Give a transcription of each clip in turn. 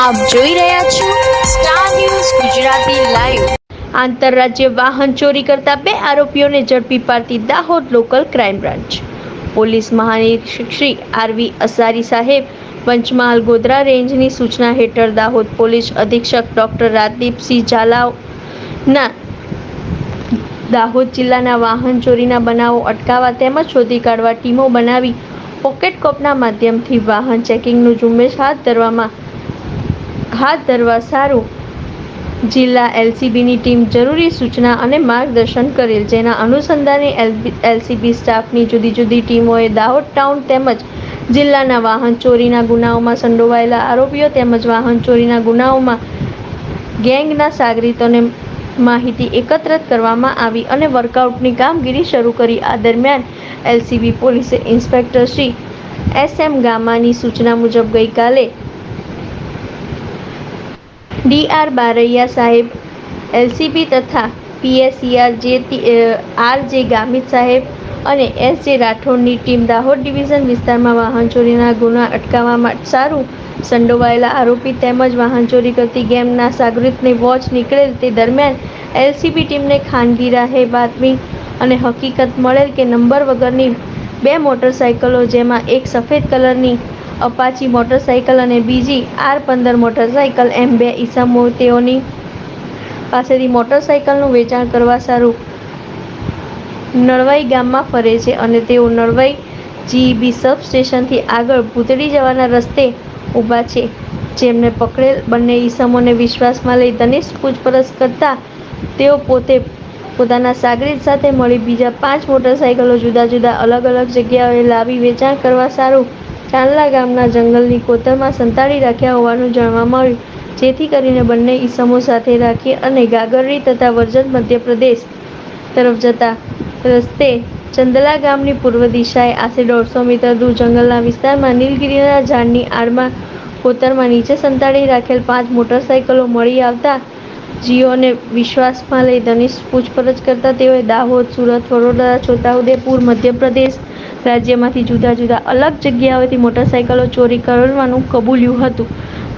આપ જોઈ રહ્યા છો સ્ટાર ન્યૂઝ ગુજરાતી લાઈવ આંતરરાજ્ય વાહન ચોરી કરતા બે આરોપીઓને ઝડપી પાડતી Dahod local crime branch police મહાનિરીક્ષક Shri RV Asari સાહેબ, પંચમહાલ ગોધરા રેન્જની સૂચના હેઠળ દાહોદ પોલીસ અધિક્ષક ડોક્ટર રાજદીપસિંહ ઝાલાના દાહોદ જિલ્લાના વાહન ચોરીના બનાવો અટકાવવા તેમજ શોધી કાઢવા ટીમો બનાવી પોકેટ કોપના માધ્યમથી વાહન ચેકિંગનું ઝુંબેશ હાથ ધરવામાં હાથ ધરવા સારું. જિલ્લા એલસીબીની ટીમ જરૂરી સૂચના અને માર્ગદર્શન કરેલ, જેના અનુસંધાને એલસીબી સ્ટાફની જુદી જુદી ટીમોએ દાહોદ ટાઉન તેમજ જિલ્લાના વાહન ચોરીના ગુનાઓમાં સંડોવાયેલા આરોપીઓ તેમજ વાહન ચોરીના ગુનાઓમાં ગેંગના સાગરીતોને માહિતી એકત્રિત કરવામાં આવી અને વર્કઆઉટની કામગીરી શરૂ કરી. આ દરમિયાન એલસીબી પોલીસે ઇન્સ્પેક્ટર શ્રી એસ એમ ગામાની સૂચના મુજબ ગઈકાલે ડી આર બારૈયા સાહેબ, એલસીબી તથા પીએસસીઆર જે આર જે ગામિત સાહેબ અને એસ જે રાઠોડની ટીમ દાહોદ ડિવિઝન વિસ્તારમાં વાહન ચોરીના ગુના અટકાવવા સારું સંડોવાયેલા આરોપી તેમજ વાહન ચોરી કરતી ગેમના સાગરિતની વોચ નીકળેલ તે દરમિયાન એલસીબી ટીમને ખાનગી રાહે બાતમી અને હકીકત મળેલ કે નંબર વગરની બે મોટરસાઇકલો જેમાં એક સફેદ કલરની અપાચી મોટરસાઇકલ અને બીજી આર પંદર મોટરસાઇકલ એમ બે ઈસમો તેઓની પાસેથી મોટરસાઇકલનું વેચાણ કરવા સારું નળવાઈ ગામમાં ફરે છે અને તેઓ નળવાઈ જીઈબી સબ સ્ટેશનથી આગળ ભૂતળી જવાના રસ્તે ઊભા છે. જેમને પકડેલ બંને ઈસમોને વિશ્વાસમાં લઈ ધનિષ્ઠ પૂછપરછ કરતા તેઓ પોતે પોતાના સાગરીત સાથે મળી બીજા પાંચ મોટરસાઇકલો જુદા જુદા અલગ અલગ જગ્યાએ લાવી વેચાણ કરવા સારું ચાંદલા ગામના જંગલની કોતરમાં સંતાડી રાખ્યા હોવાનું જાણવા મળ્યું. જેથી કરીને બંને ઈસમો સાથે રાખી અને ગાગરડી તથા વર્જન મધ્યપ્રદેશ તરફ જતા રસ્તે ચંદલા ગામની પૂર્વ દિશાએ આશરે દોઢસો મીટર દૂર જંગલના વિસ્તારમાં નીલગિરીના ઝાડની આડમાં કોતરમાં નીચે સંતાડી રાખેલ પાંચ મોટરસાઇકલો મળી આવતા જીઓને વિશ્વાસમાં લઈ ધનિષ્ઠ પૂછપરછ કરતા તેઓએ દાહોદ, સુરત, વડોદરા, છોટાઉદેપુર, મધ્યપ્રદેશ રાજ્યમાંથી જુદા જુદા અલગ જગ્યાઓથી મોટરસાઇકલો ચોરી કરવાનું કબૂલ્યું હતું.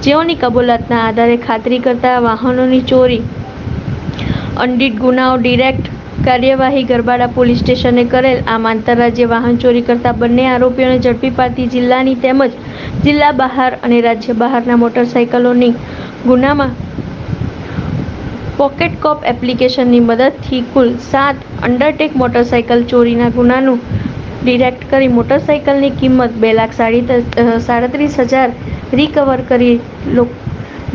જેઓની કબૂલાતના આધારે ખાતરી કરતા વાહનોની ચોરી અંડિત ગુનાઓ ડિરેક્ટ કાર્યવાહી ગરબાડા પોલીસ સ્ટેશને કરેલ. આમ આંતરરાજ્ય વાહન ચોરી કરતા બંને આરોપીઓને ઝડપી પાડતી જિલ્લાની તેમજ જિલ્લા બહાર અને રાજ્ય બહારના મોટરસાઇકલોની ગુનામાં પોકેટ કોપ એપ્લિકેશનની મદદથી કુલ સાત અંડરટેક મોટરસાઇકલ ચોરીના ગુનાનું ડિરેક્ટ કરી મોટરસાઇકલની કિંમત બે લાખ સાડી સાડત્રીસ હજાર રિકવર કરી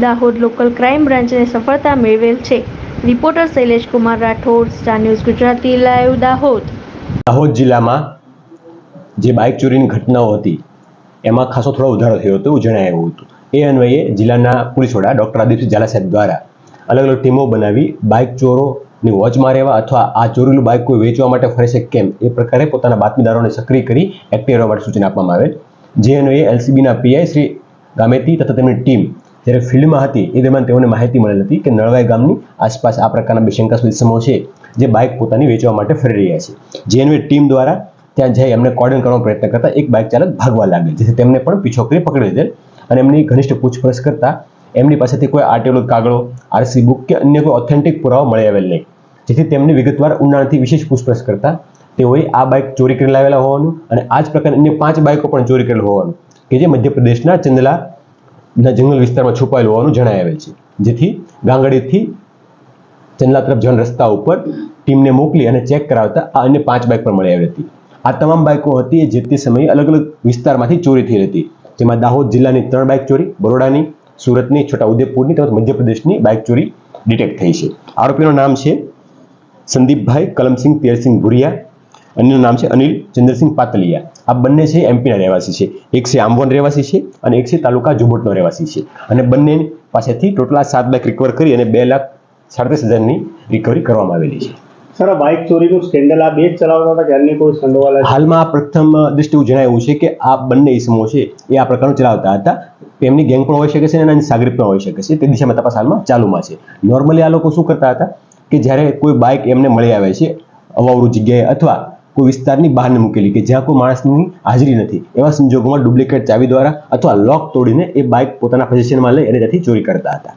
દાહોદ લોકલ ક્રાઇમ બ્રાન્ચને સફળતા મેળવેલ છે. Reporter Shailesh Kumar Rathod star news Gujarati live Dahod. Dahod જિલ્લામાં જે બાઇક ચોરીની ઘટનાઓ હતી, એમાં ખાસો થોડો વધારો થયો હતો એવું જણાવ્યું હતું. એ અન્વયે જિલ્લાના પોલીસ વડા ડૉક્ટર આદિપસિંહ ઝાલા દ્વારા અલગ અલગ ટીમો બનાવી બાઇક ચોરોની વોચમાં રહેવા અથવા આ ચોરેલું બાઇક કોઈ વેચવા માટે ફરે છે કેમ? એ પ્રકારે પોતાના બાતમીદારોને સક્રિય કરી એક્ટિવ રહેવા માટે સૂચના આપવામાં આવે જે અન્વયે એલસીબીના પીઆઈ શ્રી ગામેતી તથા તેમની ટીમ જ્યારે ફિલ્ડમાં હતી એ દરમિયાન તેઓને માહિતી મળેલ હતી કે નળવાઈ ગામની આસપાસ આ પ્રકારના બે શંકાસ્પદ સમૂહ છે જે બાઇક પોતાની વેચવા માટે ફરી રહ્યા છે. જે અન્વયે ટીમ દ્વારા ત્યાં જઈ એમને કોર્ડન કરવાનો પ્રયત્ન કરતા એક બાઇક ચાલક ભાગવા લાગે જેથી તેમને પણ પીછો કરી પકડી લીધેલ અને એમની ઘનિષ્ઠ પૂછપરછ કરતા એમની પાસેથી કોઈ આટેલો કાગળો, આરસી બુક કે અન્ય કોઈ ઓથેન્ટિક પુરાવા મળી આવેલ નહીં. જેથી તેમની વિગતવાર ઊંડાણથી વિશેષ પૂછપરછ કરતા તેઓએ આ બાઇક ચોરી કરી લાવેલા હોવાનું અને આ જ પ્રકારની અન્ય પાંચ બાઇકો પણ ચોરી કરેલ હોવાનું કે જે મધ્યપ્રદેશના ચંદલાના જંગલ વિસ્તારમાં છુપાયેલું હોવાનું જણાય આવેલ છે. જેથી ગાંગડીથી ચંદલા તરફ જન રસ્તા ઉપર ટીમને મોકલી અને ચેક કરાવતા આ અન્ય પાંચ બાઇક પણ મળી આવી હતી. આ તમામ બાઇકો હતી જે તે સમયે અલગ અલગ વિસ્તારમાંથી ચોરી થઈ હતી. જેમાં દાહોદ જિલ્લાની ત્રણ બાઇક ચોરી, બરોડાની સુરતની છોટા ઉદેપુરની તેમજ મધ્યપ્રદેશની બાઇક ચોરી ડિટેક્ટ થઈ છે. આરોપીનું નામ છે સંદીપભાઈ કલમસિંહ તેરસિંહ ભુરિયા. અન્યનું નામ છે અનિલ ચંદ્રસિંહ પાતલિયા. આ બંને છે એમપીના રહેવાસી છે. એક છે આંબોન રહેવાસી છે અને એક છે તાલુકા જુબોટનો રહેવાસી છે. અને બંને પાસેથી ટોટલ સાત બાઇક રિકવર કરી અને બે લાખ સાડત્રીસ હજારની રિકવરી કરવામાં આવેલી છે. સર આ બાઇક ચોરીનું સ્કેન્ડલ આ બે જ ચલાવતા હતા કે અન્ય કોઈ સંડોવાયેલા હાલમાં પ્રથમ દ્રષ્ટિ એવું જણાવ્યું છે કે આ બંને ઇસમો છે એ આ પ્રકારનું ચલાવતા હતા. તેમની ગેંગ પણ હોઈ શકે છે અને સાગરીત પણ હોઈ શકે છે. તે દિશામાં તપાસ હાલમાં ચાલુમાં છે. નોર્મલી આ લોકો શું કરતા હતા કે જ્યારે કોઈ બાઇક એમને મળી આવે છે, અવાવરું જગ્યાએ અથવા કોઈ વિસ્તારની બહાર મૂકેલી કે જ્યાં કોઈ માણસની હાજરી નથી, એવા સંજોગોમાં ડુપ્લિકેટ ચાવી દ્વારા અથવા લોક તોડીને એ બાઇક પોતાના પોઝિશનમાં લઈ અને ત્યાંથી ચોરી કરતા હતા.